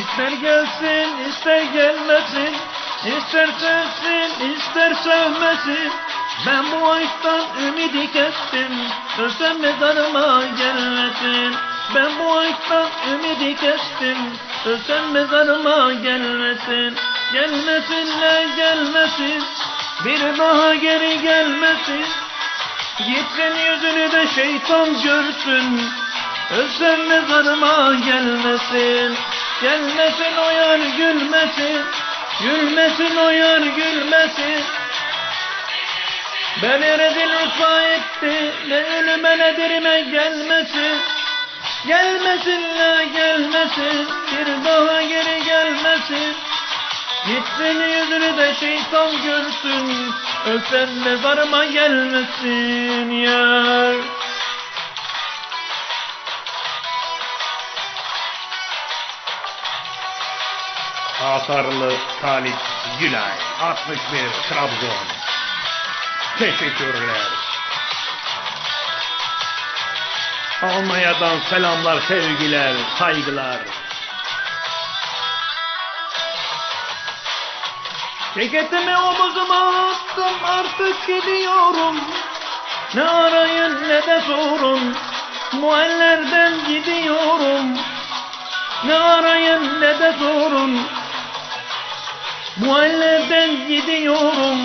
İster gelsin ister gelmesin İster sevsin ister sevmesin. Ben bu aşktan ümidi kestim Ölsem mezarıma gelmesin. Ben bu aşktan ümidi kestim Ölsem mezarıma gelmesin. Gelmesinler gelmesin Bir daha geri gelmesin. Gitsin yüzünü de şeytan görsün Ölsem mezarıma gelmesin Gelmesin o yar gülmesin Gülmesin o yar gülmesin Beni rezil rüsva etti Ne ölüme ne dirime gelmesin Gelmesin la gelmesin Bir daha geri gelmesin Gitsin yüzünü de şeytan görsün Ölsem mezarıma gelmesin yar Hasarlı Talip Gülay 61 Trabzon. Teşekkürler. Almanya'dan selamlar sevgiler saygılar. Ceketimi omuzuma attım artık gidiyorum. Ne arayın ne de sorun Bu gidiyorum. Ne arayın ne de sorun Bu ellerden gidiyorum.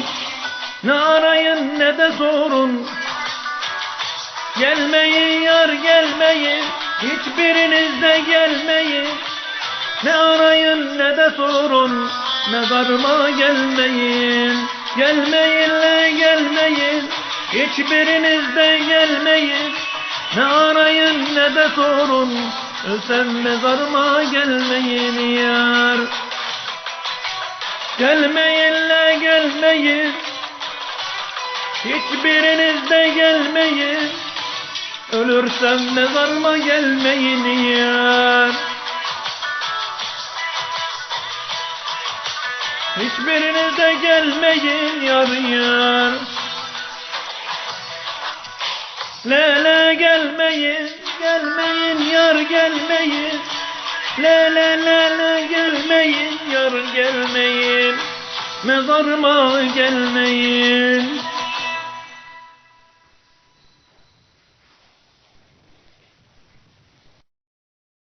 Ne arayın ne de sorun. Gelmeyin yar gelmeyin. Hiçbiriniz de gelmeyin. Ne arayın ne de sorun. Mezarıma gelmeyin. Gelmeyin le gelmeyin. Hiçbiriniz de gelmeyin. Ne arayın ne de sorun. Ölsem mezarıma gelmeyin yar Gelmeyin le gelmeyin Hiçbiriniz de gelmeyin Ölürsem mezarıma gelmeyin yar Hiçbiriniz de gelmeyin yar yar Le le gelmeyin, gelmeyin yar gelmeyin. Le le le le gelmeyin yar gelmeyin Mezarıma gelmeyin